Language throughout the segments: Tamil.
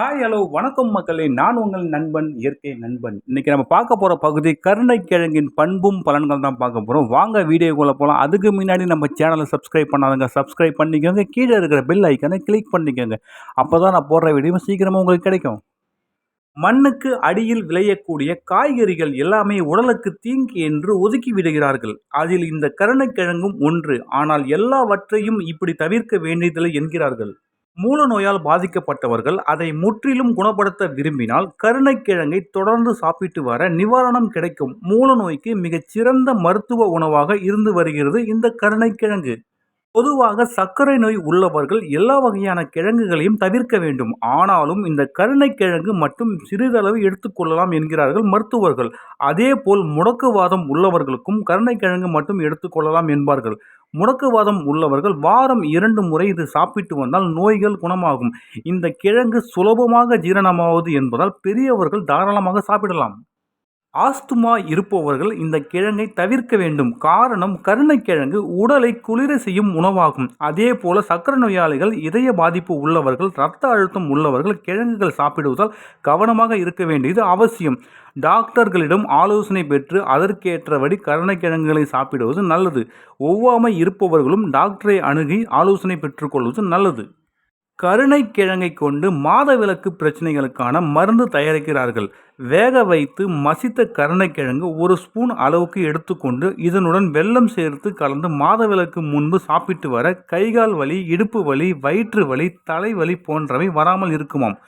ஹாய் ஹலோ வணக்கம் மக்களே. நான் உங்கள் நண்பன் இயற்கை நண்பன். இன்னைக்கு நம்ம பார்க்க போகிற பகுதி கருணைக்கிழங்கின் பண்பும் பலன்கள் தான் பார்க்க போகிறோம் வாங்க வீடியோக்குள்ளே போகலாம் அதுக்கு முன்னாடி நம்ம சேனலை சப்ஸ்கிரைப் பண்ணாதங்க. சப்ஸ்கிரைப் பண்ணிக்கோங்க. கீழே இருக்கிற பெல் ஐக்கனை கிளிக் பண்ணிக்கோங்க. அப்போ தான் நான் போடுற வீடியோ சீக்கிரமாக உங்களுக்கு கிடைக்கும். மண்ணுக்கு அடியில் விளையக்கூடிய காய்கறிகள் எல்லாமே உடலுக்கு தீங்கு என்று ஒதுக்கி விடுகிறார்கள். அதில் இந்த கருணைக்கிழங்கும் ஒன்று. ஆனால் எல்லாவற்றையும் இப்படி தவிர்க்க வேண்டியதில்லை என்கிறார்கள். மூல நோயால் பாதிக்கப்பட்டவர்கள் அதை முற்றிலும் குணப்படுத்த விரும்பினால் கருணைக்கிழங்கை தொடர்ந்து சாப்பிட்டு வர நிவாரணம் கிடைக்கும். மூல நோய்க்கு மிகச்சிறந்த மருத்துவ உணவாக இருந்து வருகிறது இந்த கருணைக்கிழங்கு. பொதுவாக சர்க்கரை நோய் உள்ளவர்கள் எல்லா வகையான கிழங்குகளையும் தவிர்க்க வேண்டும். ஆனாலும் இந்த கருணைக்கிழங்கு மட்டும் சிறிதளவு எடுத்துக்கொள்ளலாம் என்கிறார்கள் மருத்துவர்கள். அதேபோல் முடக்குவாதம் உள்ளவர்களுக்கும் கருணைக்கிழங்கு மட்டும் எடுத்துக்கொள்ளலாம் என்பார்கள். முடக்குவாதம் உள்ளவர்கள் வாரம் இரண்டு முறை இது சாப்பிட்டு வந்தால் நோய்கள் குணமாகும். இந்த கிழங்கு சுலபமாக ஜீரணமாவது என்பதால் பெரியவர்கள் தாராளமாக சாப்பிடலாம். ஆஸ்துமா இருப்பவர்கள் இந்த கிழங்கை தவிர்க்க வேண்டும். காரணம் கருணைக்கிழங்கு உடலை குளிர செய்யும் உணவாகும். அதே போல சக்கர நோயாளிகள் இதய பாதிப்பு உள்ளவர்கள் இரத்த அழுத்தம் உள்ளவர்கள் கிழங்குகள் சாப்பிடுவதால் கவனமாக இருக்க வேண்டியது அவசியம். டாக்டர்களிடம் ஆலோசனை பெற்று அதற்கேற்றபடி கருணைக்கிழங்குகளை சாப்பிடுவது நல்லது. ஒவ்வாமை இருப்பவர்களும் டாக்டரை அணுகி ஆலோசனை பெற்றுக்கொள்வது நல்லது. கருணைக்கிழங்கை கொண்டு மாதவிலக்கு பிரச்சனைகளுக்கான மருந்து தயாரிக்கிறார்கள். வேக வைத்து மசித்த கருணைக்கிழங்கு ஒரு ஸ்பூன் அளவுக்கு எடுத்துக்கொண்டு இதனுடன் வெள்ளம் சேர்த்து கலந்து மாதவிலக்கு முன்பு சாப்பிட்டு வர கைகால் வலி இடுப்பு வலி வயிற்று வலி தலைவலி போன்றவை வராமல் இருக்குமாம்.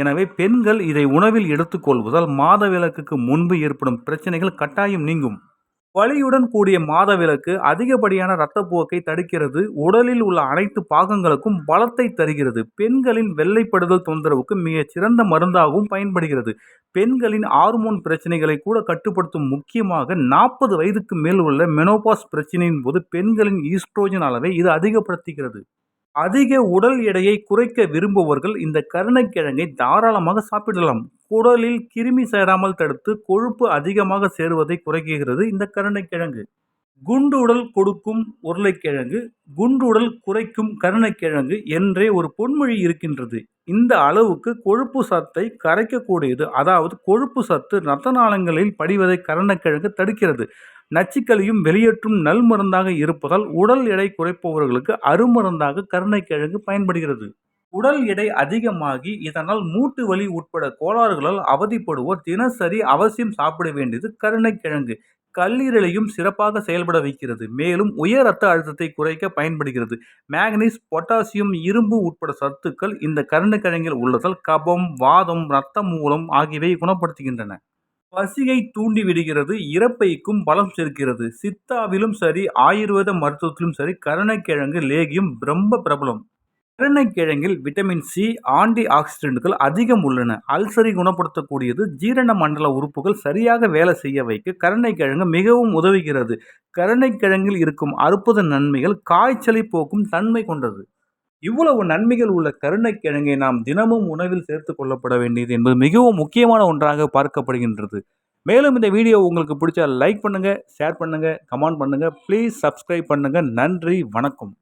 எனவே பெண்கள் இதை உணவில் எடுத்துக்கொள்வதால் மாதவிலக்குக்கு முன்பு ஏற்படும் பிரச்சனைகள் கட்டாயம் நீங்கும். வலியுடன் கூடிய மாதவிலக்கு அதிகப்படியான இரத்தப்போக்கை தடுக்கிறது. உடலில் உள்ள அனைத்து பாகங்களுக்கும் பலத்தை தருகிறது. பெண்களின் வெள்ளைப்படுதல் தொந்தரவுக்கு மிகச் சிறந்த மருந்தாகவும் பயன்படுகிறது. பெண்களின் ஹார்மோன் பிரச்சனைகளை கூட கட்டுப்படுத்தும் முக்கியமாக நாற்பது வயதுக்கு மேல் உள்ள மெனோபாஸ் பிரச்சனையின் போது பெண்களின் ஈஸ்ட்ரோஜன் அளவை இது அதிகப்படுத்துகிறது. அதிக உடல் எடையை குறைக்க விரும்புபவர்கள் இந்த கருணைக்கிழங்கை தாராளமாக சாப்பிடலாம். குடலில் கிருமி சேராமல் தடுத்து கொழுப்பு அதிகமாக சேருவதை குறைக்கிறது இந்த கருணைக்கிழங்கு. குண்டு உடல் கொடுக்கும் உருளைக்கிழங்கு குண்டு உடல் குறைக்கும் கருணைக்கிழங்கு என்றே ஒரு பொன்மொழி இருக்கின்றது. இந்த அளவுக்கு கொழுப்பு சத்தை கரைக்கக்கூடியது. அதாவது கொழுப்பு சத்து ரத்தநாளங்களில் படிவதை கருணைக்கிழங்கு தடுக்கிறது. நச்சுக்களையும் வெளியேற்றும் நல் மருந்தாக இருப்பதால் உடல் எடை குறைப்பவர்களுக்கு அருமருந்தாக கருணைக்கிழங்கு பயன்படுகிறது. உடல் எடை அதிகமாகி இதனால் மூட்டு வலி உட்பட கோளாறுகளால் அவதிப்படுவோர் தினசரி அவசியம் சாப்பிட வேண்டியது கருணைக்கிழங்கு. கல்லீரலையும் சிறப்பாக செயல்பட வைக்கிறது. மேலும் உயர் ரத்த அழுத்தத்தை குறைக்க பயன்படுகிறது. மேக்னீஸ் பொட்டாசியம் இரும்பு உட்பட சத்துக்கள் இந்த கருணைக்கிழங்கில் உள்ளதால் கபம் வாதம் இரத்த மூலம் ஆகியவை குணப்படுத்துகின்றன. பசியை தூண்டி விடுகிறது இறப்பைக்கும் பலம் சேர்க்கிறது. சித்தாவிலும் சரி ஆயுர்வேத மருத்துவத்திலும் சரி கருணைக்கிழங்கு லேகியம் ரொம்ப பிரபலம். கருணைக்கிழங்கில் விட்டமின் சி ஆன்டி ஆக்சிடென்ட்கள் அதிகம் உள்ளன. அல்சரை குணப்படுத்தக்கூடியது ஜீரண மண்டல உறுப்புகள் சரியாக வேலை செய்ய வைக்க கருணைக்கிழங்கு மிகவும் உதவுகிறது. கருணைக்கிழங்கில் இருக்கும் அற்புத நன்மைகள் காய்ச்சலை போக்கும் தன்மை கொண்டது. இவ்வளவு நன்மைகள் உள்ள கருணைக்கிழங்கை நாம் தினமும் உணவில் சேர்த்து கொள்ளப்பட வேண்டியது என்பது மிகவும் முக்கியமான ஒன்றாக பார்க்கப்படுகின்றது. மேலும் இந்த வீடியோ உங்களுக்கு பிடிச்சா லைக் பண்ணுங்கள் ஷேர் பண்ணுங்கள் கமெண்ட் பண்ணுங்கள் ப்ளீஸ் சப்ஸ்கிரைப் பண்ணுங்கள் நன்றி வணக்கம்.